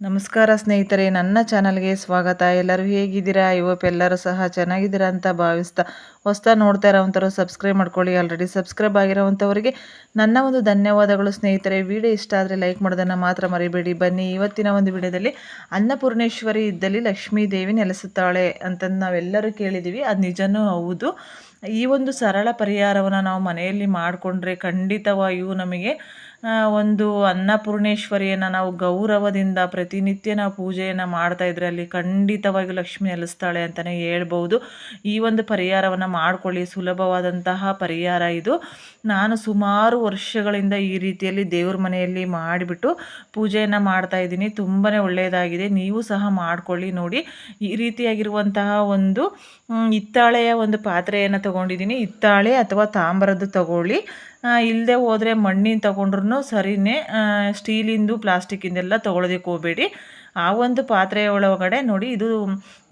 ನಮಸ್ಕಾರ ಸ್ನೇಹಿತರೆ, ನನ್ನ ಚಾನಲ್ಗೆ ಸ್ವಾಗತ. ಎಲ್ಲರೂ ಹೇಗಿದ್ದೀರಾ? ಇವತ್ತು ಎಲ್ಲರೂ ಸಹ ಚೆನ್ನಾಗಿದ್ದೀರಾ ಅಂತ ಭಾವಿಸ್ತಾ ಹೊಸ್ತಾ ನೋಡ್ತಾ ಇರೋವಂಥವ್ರು ಸಬ್ಸ್ಕ್ರೈಬ್ ಮಾಡ್ಕೊಳ್ಳಿ. ಆಲ್ರೆಡಿ ಸಬ್ಸ್ಕ್ರೈಬ್ ಆಗಿರೋವಂಥವ್ರಿಗೆ ನನ್ನ ಒಂದು ಧನ್ಯವಾದಗಳು ಸ್ನೇಹಿತರೆ. ವಿಡಿಯೋ ಇಷ್ಟ ಆದರೆ ಲೈಕ್ ಮಾಡೋದನ್ನು ಮಾತ್ರ ಮರಿಬೇಡಿ. ಬನ್ನಿ, ಇವತ್ತಿನ ಒಂದು ವಿಡಿಯೋದಲ್ಲಿ ಅನ್ನಪೂರ್ಣೇಶ್ವರಿ ಇದ್ದಲ್ಲಿ ಲಕ್ಷ್ಮೀ ದೇವಿ ನೆಲೆಸುತ್ತಾಳೆ ಅಂತಂದು ನಾವೆಲ್ಲರೂ ಕೇಳಿದ್ದೀವಿ. ಅದು ನಿಜನೂ ಹೌದು. ಈ ಒಂದು ಸರಳ ಪರಿಹಾರವನ್ನು ನಾವು ಮನೆಯಲ್ಲಿ ಮಾಡಿಕೊಂಡ್ರೆ ಖಂಡಿತವಾಗಿಯೂ ನಮಗೆ ಒಂದು ಅನ್ನಪೂರ್ಣೇಶ್ವರಿಯನ್ನು ನಾವು ಗೌರವದಿಂದ ಪ್ರತಿನಿತ್ಯ ನಾವು ಪೂಜೆಯನ್ನು ಮಾಡ್ತಾ ಇದ್ರೆ ಅಲ್ಲಿ ಖಂಡಿತವಾಗಿ ಲಕ್ಷ್ಮಿ ನೆಲೆಸ್ತಾಳೆ ಅಂತಲೇ ಹೇಳ್ಬೋದು. ಈ ಒಂದು ಪರಿಹಾರವನ್ನು ಮಾಡ್ಕೊಳ್ಳಿ. ಸುಲಭವಾದಂತಹ ಪರಿಹಾರ ಇದು. ನಾನು ಸುಮಾರು ವರ್ಷಗಳಿಂದ ಈ ರೀತಿಯಲ್ಲಿ ದೇವ್ರ ಮನೆಯಲ್ಲಿ ಮಾಡಿಬಿಟ್ಟು ಪೂಜೆಯನ್ನು ಮಾಡ್ತಾ ಇದ್ದೀನಿ. ತುಂಬಾ ಒಳ್ಳೆಯದಾಗಿದೆ. ನೀವು ಸಹ ಮಾಡ್ಕೊಳ್ಳಿ ನೋಡಿ. ಈ ರೀತಿಯಾಗಿರುವಂತಹ ಒಂದು ಹಿತ್ತಾಳೆಯ ಒಂದು ಪಾತ್ರೆಯನ್ನು ತಗೊಂಡಿದ್ದೀನಿ. ಹಿತ್ತಾಳೆ ಅಥವಾ ತಾಮ್ರದ್ದು ತಗೊಳ್ಳಿ. ಇಲ್ಲದೆ ಹೋದರೆ ಮಣ್ಣಿನ ತೊಗೊಂಡ್ರೂ ಸರಿನೇ ಸ್ಟೀಲಿಂದು ಪ್ಲಾಸ್ಟಿಕ್ಕಿಂದೆಲ್ಲ ತೊಗೊಳೋದಕ್ಕೆ ಹೋಗಬೇಡಿ. ಆ ಒಂದು ಪಾತ್ರೆ ಒಳಗಡೆ ನೋಡಿ, ಇದು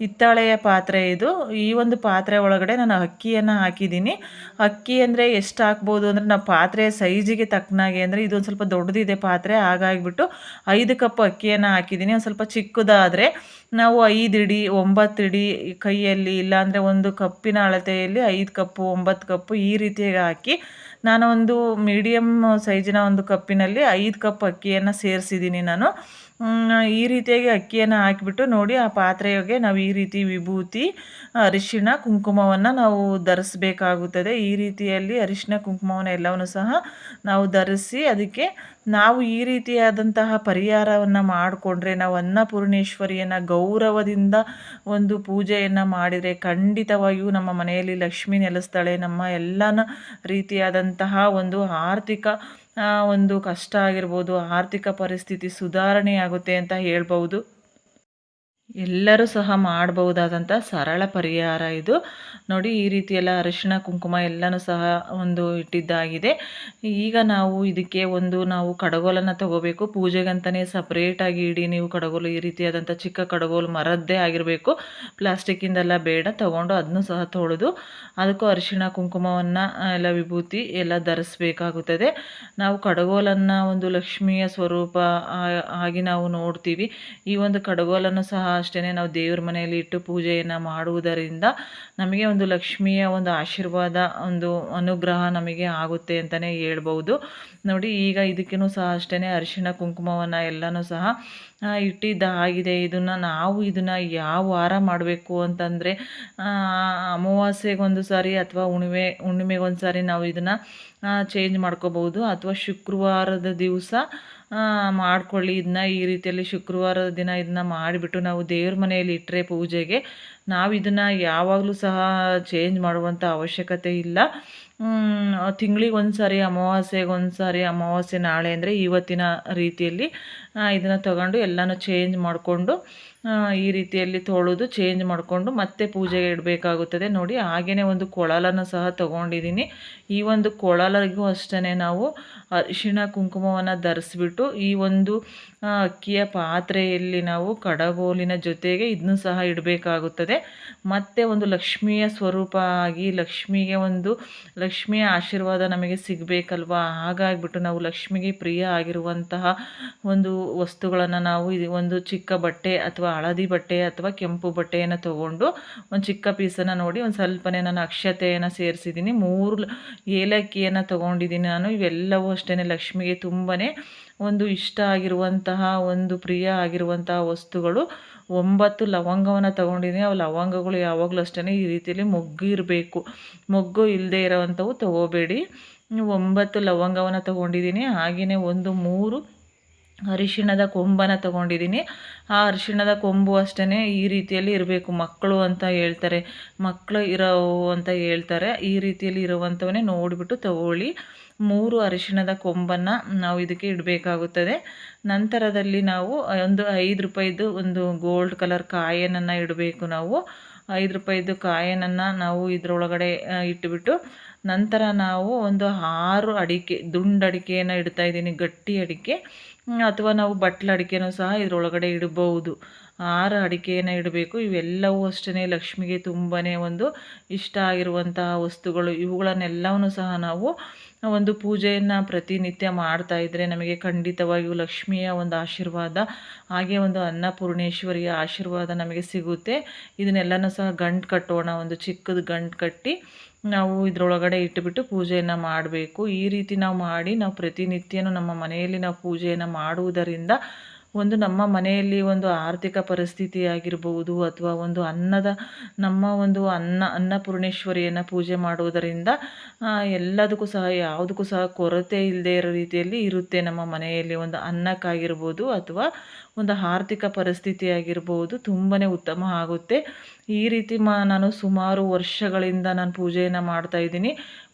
ಹಿತ್ತಾಳೆಯ ಪಾತ್ರೆ ಇದು. ಈ ಒಂದು ಪಾತ್ರೆ ಒಳಗಡೆ ನಾನು ಅಕ್ಕಿಯನ್ನು ಹಾಕಿದ್ದೀನಿ. ಅಕ್ಕಿ ಅಂದರೆ ಎಷ್ಟು ಹಾಕ್ಬೋದು ಅಂದರೆ ನಾವು ಪಾತ್ರೆ ಸೈಜಿಗೆ ತಕ್ಕನಾಗೆ ಅಂದರೆ ಇದೊಂದು ಸ್ವಲ್ಪ ದೊಡ್ಡದಿದೆ ಪಾತ್ರೆ, ಹಾಗಾಗಿಬಿಟ್ಟು ಐದು ಕಪ್ ಅಕ್ಕಿಯನ್ನು ಹಾಕಿದ್ದೀನಿ. ಒಂದು ಸ್ವಲ್ಪ ಚಿಕ್ಕದಾದರೆ ನಾವು ಐದು ಇಡಿ, ಒಂಬತ್ತು ಇಡಿ ಕೈಯಲ್ಲಿ, ಇಲ್ಲಾಂದರೆ ಒಂದು ಕಪ್ಪಿನ ಅಳತೆಯಲ್ಲಿ ಐದು ಕಪ್ಪು ಒಂಬತ್ತು ಕಪ್ಪು ಈ ರೀತಿಯಾಗಿ ಹಾಕಿ ನಾನು ಒಂದು ಮೀಡಿಯಮ್ ಸೈಜಿನ ಒಂದು ಕಪ್ಪಿನಲ್ಲಿ ಐದು ಕಪ್ ಅಕ್ಕಿಯನ್ನು ಸೇರಿಸಿದ್ದೀನಿ ನಾನು. ಈ ರೀತಿಯಾಗಿ ಅಕ್ಕಿಯನ್ನು ಹಾಕಿಬಿಟ್ಟು ನೋಡಿ ಆ ಪಾತ್ರೆಗೆ ನಾವು ಈ ರೀತಿ ವಿಭೂತಿ, ಅರಿಶಿಣ, ಕುಂಕುಮವನ್ನು ನಾವು ಧರಿಸಬೇಕಾಗುತ್ತದೆ. ಈ ರೀತಿಯಲ್ಲಿ ಅರಿಶಿಣ, ಕುಂಕುಮವನ್ನು ಎಲ್ಲವನ್ನು ಸಹ ನಾವು ಧರಿಸಿ ಅದಕ್ಕೆ ನಾವು ಈ ರೀತಿಯಾದಂತಹ ಪರಿಹಾರವನ್ನು ಮಾಡಿಕೊಂಡ್ರೆ, ನಾವು ಅನ್ನಪೂರ್ಣೇಶ್ವರಿಯನ್ನು ಗೌರವದಿಂದ ಒಂದು ಪೂಜೆಯನ್ನು ಮಾಡಿದರೆ ಖಂಡಿತವಾಗಿಯೂ ನಮ್ಮ ಮನೆಯಲ್ಲಿ ಲಕ್ಷ್ಮಿ ನೆಲೆಸ್ತಾಳೆ ನಮ್ಮ ಎಲ್ಲನ ರೀತಿಯಾದಂತಹ ಒಂದು ಆರ್ಥಿಕ ಒಂದು ಕಷ್ಟ ಆಗಿರ್ಬೋದು ಆರ್ಥಿಕ ಪರಿಸ್ಥಿತಿ ಸುಧಾರಣೆಯಾಗುತ್ತೆ ಅಂತ ಹೇಳ್ಬೋದು ಎಲ್ಲರೂ ಸಹ ಮಾಡಬಹುದಾದಂಥ ಸರಳ ಪರಿಹಾರ ಇದು. ನೋಡಿ, ಈ ರೀತಿ ಎಲ್ಲ ಅರಿಶಿಣ, ಕುಂಕುಮ ಎಲ್ಲನೂ ಸಹ ಒಂದು ಇಟ್ಟಿದ್ದಾಗಿದೆ. ಈಗ ನಾವು ಇದಕ್ಕೆ ಒಂದು ನಾವು ಕಡಗೋಲನ್ನು ತಗೋಬೇಕು. ಪೂಜೆಗಂತಲೇ ಸಪ್ರೇಟಾಗಿ ಇಡಿ, ನೀವು ಕಡಗೋಲು ಈ ರೀತಿಯಾದಂಥ ಚಿಕ್ಕ ಕಡಗೋಲು ಮರದ್ದೇ ಆಗಿರಬೇಕು. ಪ್ಲಾಸ್ಟಿಕ್ಕಿಂದೆಲ್ಲ ಬೇಡ, ತಗೊಂಡು ಅದನ್ನು ಸಹ ತೊಳೆದು ಅದಕ್ಕೂ ಅರಿಶಿಣ, ಕುಂಕುಮವನ್ನು ಎಲ್ಲ ವಿಭೂತಿ ಎಲ್ಲ ಧರಿಸ್ಬೇಕಾಗುತ್ತದೆ. ನಾವು ಕಡಗೋಲನ್ನು ಒಂದು ಲಕ್ಷ್ಮಿಯ ಸ್ವರೂಪ ಆಗಿ ನಾವು ನೋಡ್ತೀವಿ. ಈ ಒಂದು ಕಡಗೋಲನ್ನು ಸಹ ಅಷ್ಟೇ ನಾವು ದೇವ್ರ ಮನೆಯಲ್ಲಿ ಇಟ್ಟು ಪೂಜೆಯನ್ನು ಮಾಡುವುದರಿಂದ ನಮಗೆ ಒಂದು ಲಕ್ಷ್ಮಿಯ ಒಂದು ಆಶೀರ್ವಾದ, ಒಂದು ಅನುಗ್ರಹ ನಮಗೆ ಆಗುತ್ತೆ ಅಂತಲೇ ಹೇಳ್ಬೋದು ನೋಡಿ, ಈಗ ಇದಕ್ಕೂ ಸಹ ಅಷ್ಟೇ ಅರಿಶಿಣ ಕುಂಕುಮವನ್ನು ಎಲ್ಲನೂ ಸಹ ಇಟ್ಟಿದ್ದಾಗಿದೆ ಇದನ್ನು ನಾವು ಇದನ್ನು ಯಾವ ವಾರ ಮಾಡಬೇಕು ಅಂತಂದರೆ ಅಮಾವಾಸ್ಯೆಗೊಂದು ಸಾರಿ ಅಥವಾ ಹುಣ್ಣಿಮೆ ಹುಣ್ಣಿಮೆಗೊಂದು ಸಾರಿ ನಾವು ಇದನ್ನು ಚೇಂಜ್ ಮಾಡ್ಕೋಬೋದು ಅಥವಾ ಶುಕ್ರವಾರದ ದಿವಸ ಮಾಡ್ಕೊಳ್ಳಿ. ಇದನ್ನ ಈ ರೀತಿಯಲ್ಲಿ ಶುಕ್ರವಾರದ ದಿನ ಇದನ್ನ ಮಾಡಿಬಿಟ್ಟು ನಾವು ದೇವ್ರ ಮನೆಯಲ್ಲಿ ಇಟ್ಟರೆ ಪೂಜೆಗೆ ನಾವು ಇದನ್ನು ಯಾವಾಗಲೂ ಸಹ ಚೇಂಜ್ ಮಾಡುವಂಥ ಅವಶ್ಯಕತೆ ಇಲ್ಲ. ತಿಂಗಳಿಗೆ ಒಂದು ಸಾರಿ ಅಮಾವಾಸ್ಯೆಗೆ ಒಂದು ಸಾರಿ ಅಮಾವಾಸ್ಯೆ ನಾಳೆ ಅಂದರೆ ಇವತ್ತಿನ ರೀತಿಯಲ್ಲಿ ಇದನ್ನು ತಗೊಂಡು ಎಲ್ಲನೂ ಚೇಂಜ್ ಮಾಡಿಕೊಂಡು ಈ ರೀತಿಯಲ್ಲಿ ತೊಳೆದು ಚೇಂಜ್ ಮಾಡಿಕೊಂಡು ಮತ್ತೆ ಪೂಜೆಗೆ ಇಡಬೇಕಾಗುತ್ತದೆ. ನೋಡಿ ಹಾಗೆಯೇ ಒಂದು ಕೊಳಲನ್ನು ಸಹ ತೊಗೊಂಡಿದ್ದೀನಿ. ಈ ಒಂದು ಕೊಳಲಿಗೂ ಅಷ್ಟೇ ನಾವು ಅರಿಶಿಣ ಕುಂಕುಮವನ್ನು ಧರಿಸ್ಬಿಟ್ಟು ಈ ಒಂದು ಅಕ್ಕಿಯ ಪಾತ್ರೆಯಲ್ಲಿ ನಾವು ಕಡಗೋಲಿನ ಜೊತೆಗೆ ಇದನ್ನು ಸಹ ಇಡಬೇಕಾಗುತ್ತದೆ. ಮತ್ತೆ ಒಂದು ಲಕ್ಷ್ಮಿಯ ಸ್ವರೂಪ ಆಗಿ ಲಕ್ಷ್ಮಿಗೆ ಒಂದು, ಲಕ್ಷ್ಮಿಯ ಆಶೀರ್ವಾದ ನಮಗೆ ಸಿಗಬೇಕಲ್ವಾ? ಹಾಗಾಗಿಬಿಟ್ಟು ನಾವು ಲಕ್ಷ್ಮಿಗೆ ಪ್ರಿಯ ಆಗಿರುವಂತಹ ಒಂದು ವಸ್ತುಗಳನ್ನು ನಾವು ಒಂದು ಚಿಕ್ಕ ಬಟ್ಟೆ ಅಥವಾ ಹಳದಿ ಬಟ್ಟೆ ಅಥವಾ ಕೆಂಪು ಬಟ್ಟೆಯನ್ನು ತೊಗೊಂಡು ಒಂದು ಚಿಕ್ಕ ಪೀಸನ್ನು ನೋಡಿ ಒಂದು ಸ್ವಲ್ಪನೇ ನಾನು ಅಕ್ಷತೆಯನ್ನು ಸೇರಿಸಿದ್ದೀನಿ ಮೂರು ಏಲಕ್ಕಿಯನ್ನು ತೊಗೊಂಡಿದ್ದೀನಿ ನಾನು. ಇವೆಲ್ಲವೂ ಅಷ್ಟೇ ಲಕ್ಷ್ಮಿಗೆ ತುಂಬಾ ಒಂದು ಇಷ್ಟ ಆಗಿರುವಂತಹ, ಒಂದು ಪ್ರಿಯ ಆಗಿರುವಂತಹ ವಸ್ತುಗಳು. ಒಂಬತ್ತು ಲವಂಗವನ್ನು ತೊಗೊಂಡಿದ್ದೀನಿ ಅವು ಲವಂಗಗಳು ಯಾವಾಗಲೂ ಅಷ್ಟೇ ಈ ರೀತಿಯಲ್ಲಿ ಮೊಗ್ಗು ಇರಬೇಕು. ಮೊಗ್ಗು ಇಲ್ಲದೆ ಇರೋವಂಥವು ತೊಗೋಬೇಡಿ. ಒಂಬತ್ತು ಲವಂಗವನ್ನು ತೊಗೊಂಡಿದ್ದೀನಿ ಹಾಗೆಯೇ ಒಂದು ಮೂರು ಅರಿಶಿಣದ ಕೊಂಬನ್ನು ತಗೊಂಡಿದ್ದೀನಿ. ಆ ಅರಿಶಿಣದ ಕೊಂಬು ಅಷ್ಟೇ ಈ ರೀತಿಯಲ್ಲಿ ಇರಬೇಕು. ಮಕ್ಕಳು ಅಂತ ಹೇಳ್ತಾರೆ. ಮಕ್ಕಳು ಇರೋ ಅಂತ ಹೇಳ್ತಾರೆ. ಈ ರೀತಿಯಲ್ಲಿ ಇರುವಂಥವನ್ನೇ ನೋಡಿಬಿಟ್ಟು ತಗೊಳ್ಳಿ. ಮೂರು ಅರಿಶಿಣದ ಕೊಂಬನ್ನು ನಾವು ಇದಕ್ಕೆ ಇಡಬೇಕಾಗುತ್ತದೆ. ನಂತರದಲ್ಲಿ ನಾವು ಒಂದು ಐದು ರೂಪಾಯಿದು ಒಂದು ಗೋಲ್ಡ್ ಕಲರ್ ಕಾಯನನ್ನು ಇಡಬೇಕು ನಾವು. ಐದು ರೂಪಾಯಿದು ಕಾಯನನ್ನು ನಾವು ಇದರೊಳಗಡೆ ಇಟ್ಟುಬಿಟ್ಟು ನಂತರ ನಾವು ಒಂದು ಆರು ಅಡಿಕೆ, ದುಂಡು ಅಡಿಕೆಯನ್ನು ಇಡ್ತಾ ಇದ್ದೀನಿ. ಗಟ್ಟಿ ಅಡಿಕೆ. ಅಥವಾ ನಾವು ಬಟ್ಲ ಅಡಿಕೆನೂ ಸಹ ಇದರೊಳಗಡೆ ಇಡಬಹುದು. ಆರು ಅಡಿಕೆಯನ್ನು ಇಡಬೇಕು. ಇವೆಲ್ಲವೂ ಅಷ್ಟೇ ಲಕ್ಷ್ಮಿಗೆ ತುಂಬಾ ಒಂದು ಇಷ್ಟ ಆಗಿರುವಂತಹ ವಸ್ತುಗಳು. ಇವುಗಳನ್ನೆಲ್ಲವನ್ನು ಸಹ ನಾವು ಒಂದು ಪೂಜೆಯನ್ನು ಪ್ರತಿನಿತ್ಯ ಮಾಡ್ತಾ ಇದ್ದರೆ ನಮಗೆ ಖಂಡಿತವಾಗಿಯೂ ಲಕ್ಷ್ಮಿಯ ಒಂದು ಆಶೀರ್ವಾದ, ಹಾಗೆ ಒಂದು ಅನ್ನಪೂರ್ಣೇಶ್ವರಿಯ ಆಶೀರ್ವಾದ ನಮಗೆ ಸಿಗುತ್ತೆ. ಇದನ್ನೆಲ್ಲನೂ ಸಹ ಗಂಟು ಕಟ್ಟೋಣ, ಒಂದು ಚಿಕ್ಕದು ಗಂಟು ಕಟ್ಟಿ ನಾವು ಇದರೊಳಗಡೆ ಇಟ್ಟುಬಿಟ್ಟು ಪೂಜೆಯನ್ನು ಮಾಡಬೇಕು. ಈ ರೀತಿ ನಾವು ಮಾಡಿ ನಾವು ಪ್ರತಿನಿತ್ಯನೂ ನಮ್ಮ ಮನೆಯಲ್ಲಿ ನಾವು ಪೂಜೆಯನ್ನು ಮಾಡುವುದರಿಂದ ಒಂದು ನಮ್ಮ ಮನೆಯಲ್ಲಿ ಒಂದು ಆರ್ಥಿಕ ಪರಿಸ್ಥಿತಿ ಆಗಿರ್ಬೋದು ಅಥವಾ ಒಂದು ಅನ್ನದ ನಮ್ಮ ಒಂದು ಅನ್ನ, ಅನ್ನಪೂರ್ಣೇಶ್ವರಿಯನ್ನು ಪೂಜೆ ಮಾಡುವುದರಿಂದ ಎಲ್ಲದಕ್ಕೂ ಸಹ, ಯಾವುದಕ್ಕೂ ಸಹ ಕೊರತೆ ಇಲ್ಲದೇ ಇರೋ ರೀತಿಯಲ್ಲಿ ಇರುತ್ತೆ ನಮ್ಮ ಮನೆಯಲ್ಲಿ ಒಂದು ಅನ್ನಕ್ಕಾಗಿರ್ಬೋದು ಅಥವಾ ಒಂದು ಆರ್ಥಿಕ ಪರಿಸ್ಥಿತಿ ಆಗಿರ್ಬೋದು ತುಂಬಾ ಉತ್ತಮ ಆಗುತ್ತೆ. ಈ ರೀತಿ ಮಾ, ನಾನು ಸುಮಾರು ವರ್ಷಗಳಿಂದ ನಾನು ಪೂಜೆಯನ್ನು ಮಾಡ್ತಾ ಇದ್ದೀನಿ.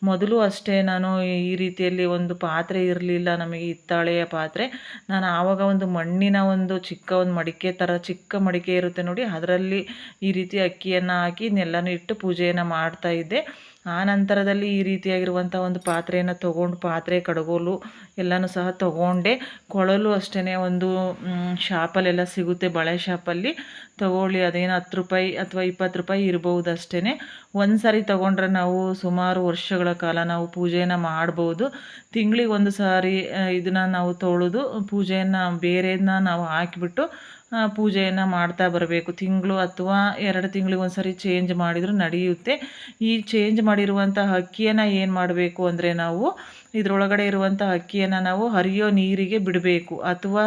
ಮೊದಲು ಅಷ್ಟೇ ನಾನು ಈ ರೀತಿಯಲ್ಲಿ ಒಂದು ಪಾತ್ರೆ ಇರಲಿಲ್ಲ ನಮಗೆ ಹಿತ್ತಾಳೆಯ ಪಾತ್ರೆ. ನಾನು ಆವಾಗ ಒಂದು ಮಣ್ಣಿನ ಒಂದು ಚಿಕ್ಕ ಒಂದು ಮಡಿಕೆ ಥರ ಚಿಕ್ಕ ಮಡಿಕೆ ಇರುತ್ತೆ ನೋಡಿ, ಅದರಲ್ಲಿ ಈ ರೀತಿ ಅಕ್ಕಿಯನ್ನು ಹಾಕಿ ಇದನ್ನೆಲ್ಲನೂ ಇಟ್ಟು ಪೂಜೆಯನ್ನು ಮಾಡ್ತಾ ಇದ್ದೆ. ಆ ನಂತರದಲ್ಲಿ ಈ ರೀತಿಯಾಗಿರುವಂಥ ಒಂದು ಪಾತ್ರೆಯನ್ನು ತೊಗೊಂಡು ಪಾತ್ರೆ ಕಡಗೋಲು ಎಲ್ಲನೂ ಸಹ ತೊಗೊಂಡೆ. ಕೊಳಲು ಅಷ್ಟೇ ಒಂದು ಶಾಪಲ್ಲೆಲ್ಲ ಸಿಗುತ್ತೆ ಬಳೆ ಶಾಪಲ್ಲಿ. ತೊಗೊಳ್ಳಿ, ಅದೇನು ಹತ್ತು ರೂಪಾಯಿ ಅಥವಾ ಇಪ್ಪತ್ತು ರೂಪಾಯಿ ಇರಬಹುದು ಅಷ್ಟೇ ಒಂದು ಸಾರಿ ತೊಗೊಂಡ್ರೆ ನಾವು ಸುಮಾರು ವರ್ಷಗಳ ಕಾಲ ನಾವು ಪೂಜೆಯನ್ನು ಮಾಡ್ಬೋದು. ತಿಂಗಳಿಗೆ ಒಂದು ಸಾರಿ ಇದನ್ನು ನಾವು ತೊಳೆದು ಪೂಜೆಯನ್ನು ಬೇರೆಯನ್ನ ನಾವು ಹಾಕಿಬಿಟ್ಟು ಪೂಜೆಯನ್ನು ಮಾಡ್ತಾ ಬರಬೇಕು. ತಿಂಗಳು ಅಥವಾ ಎರಡು ತಿಂಗಳಿಗೆ ಒಂದು ಸರಿ ಚೇಂಜ್ ಮಾಡಿದರೂ ನಡೆಯುತ್ತೆ. ಈ ಚೇಂಜ್ ಮಾಡಿರುವಂಥ ಅಕ್ಕಿಯನ್ನು ಏನು ಮಾಡಬೇಕು ಅಂದರೆ ನಾವು ಇದರೊಳಗಡೆ ಇರುವಂಥ ಅಕ್ಕಿಯನ್ನು ನಾವು ಹರಿಯೋ ನೀರಿಗೆ ಬಿಡಬೇಕು. ಅಥವಾ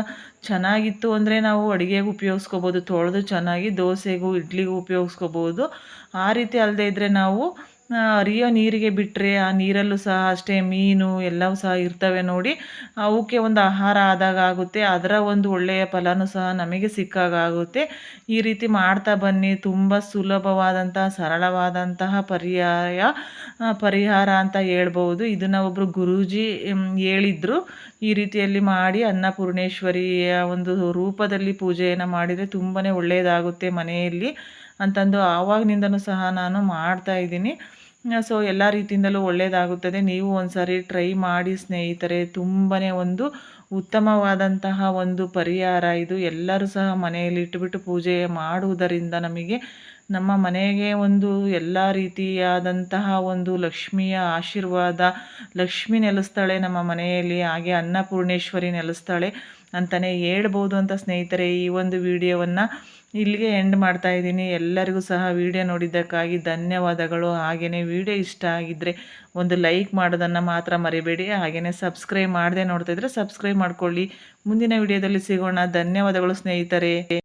ಚೆನ್ನಾಗಿತ್ತು ಅಂದರೆ ನಾವು ಅಡುಗೆಗೂ ಉಪಯೋಗಿಸ್ಕೋಬೋದು, ತೊಳೆದು ಚೆನ್ನಾಗಿ ದೋಸೆಗೂ, ಇಡ್ಲಿಗೂ ಉಪಯೋಗಿಸ್ಕೋಬೋದು. ಆ ರೀತಿ ಅಲ್ಲದೆ ಇದ್ದರೆ ನಾವು ಹರಿಯೋ ನೀರಿಗೆ ಬಿಟ್ಟರೆ ಆ ನೀರಲ್ಲೂ ಸಹ ಅಷ್ಟೇ ಮೀನು ಎಲ್ಲವೂ ಸಹ ಇರ್ತವೆ ನೋಡಿ. ಅವಕ್ಕೆ ಒಂದು ಆಹಾರ ಆದಾಗ ಆಗುತ್ತೆ. ಅದರ ಒಂದು ಒಳ್ಳೆಯ ಫಲನೂ ಸಹ ನಮಗೆ ಸಿಕ್ಕಾಗ ಆಗುತ್ತೆ. ಈ ರೀತಿ ಮಾಡ್ತಾ ಬನ್ನಿ. ತುಂಬ ಸುಲಭವಾದಂತಹ ಸರಳವಾದಂತಹ ಪರ್ಯಾಯ ಪರಿಹಾರ ಅಂತ ಹೇಳ್ಬೋದು ಇದನ್ನು ಒಬ್ಬರು ಗುರೂಜಿ ಹೇಳಿದ್ರು. ಈ ರೀತಿಯಲ್ಲಿ ಮಾಡಿ ಅನ್ನಪೂರ್ಣೇಶ್ವರಿಯ ಒಂದು ರೂಪದಲ್ಲಿ ಪೂಜೆಯನ್ನು ಮಾಡಿದರೆ ತುಂಬಾ ಒಳ್ಳೆಯದಾಗುತ್ತೆ ಮನೆಯಲ್ಲಿ. ಅಂತಂದು ಆವಾಗಿನಿಂದನೂ ಸಹ ನಾನು ಮಾಡ್ತಾ ಇದ್ದೀನಿ. ಸೊ ಎಲ್ಲ ರೀತಿಯಿಂದಲೂ ಒಳ್ಳೆಯದಾಗುತ್ತದೆ ನೀವು ಒಂದು ಟ್ರೈ ಮಾಡಿ ಸ್ನೇಹಿತರೆ ತುಂಬಾ ಒಂದು ಉತ್ತಮವಾದಂತಹ ಒಂದು ಪರಿಹಾರ ಇದು. ಎಲ್ಲರೂ ಸಹ ಮನೆಯಲ್ಲಿ ಇಟ್ಟುಬಿಟ್ಟು ಪೂಜೆ ಮಾಡುವುದರಿಂದ ನಮಗೆ ನಮ್ಮ ಮನೆಗೆ ಒಂದು ಎಲ್ಲ ರೀತಿಯಾದಂತಹ ಒಂದು ಲಕ್ಷ್ಮಿಯ ಆಶೀರ್ವಾದ, ಲಕ್ಷ್ಮಿ ನೆಲೆಸ್ತಾಳೆ ನಮ್ಮ ಮನೆಯಲ್ಲಿ, ಹಾಗೆ ಅನ್ನಪೂರ್ಣೇಶ್ವರಿ ನೆಲೆಸ್ತಾಳೆ ಅಂತಲೇ ಹೇಳ್ಬೋದು ಅಂತ ಸ್ನೇಹಿತರೆ ಈ ಒಂದು ವಿಡಿಯೋವನ್ನು. ಇಲ್ಲಿಗೆ ಎಂಡ್ ಮಾಡ್ತಾ ಇದ್ದೀನಿ. ಎಲ್ಲರಿಗೂ ಸಹ ವಿಡಿಯೋ ನೋಡಿದ್ದಕ್ಕಾಗಿ ಧನ್ಯವಾದಗಳು. ಹಾಗೆಯೇ ವಿಡಿಯೋ ಇಷ್ಟ ಆಗಿದ್ದರೆ ಒಂದು ಲೈಕ್ ಮಾಡೋದನ್ನು ಮಾತ್ರ ಮರಿಬೇಡಿ. ಹಾಗೆಯೇ ಸಬ್ಸ್ಕ್ರೈಬ್ ಮಾಡದೆ ನೋಡ್ತಾ ಇದ್ದರೆ ಸಬ್ಸ್ಕ್ರೈಬ್ ಮಾಡ್ಕೊಳ್ಳಿ. ಮುಂದಿನ ವಿಡಿಯೋದಲ್ಲಿ ಸಿಗೋಣ. ಧನ್ಯವಾದಗಳು ಸ್ನೇಹಿತರೆ.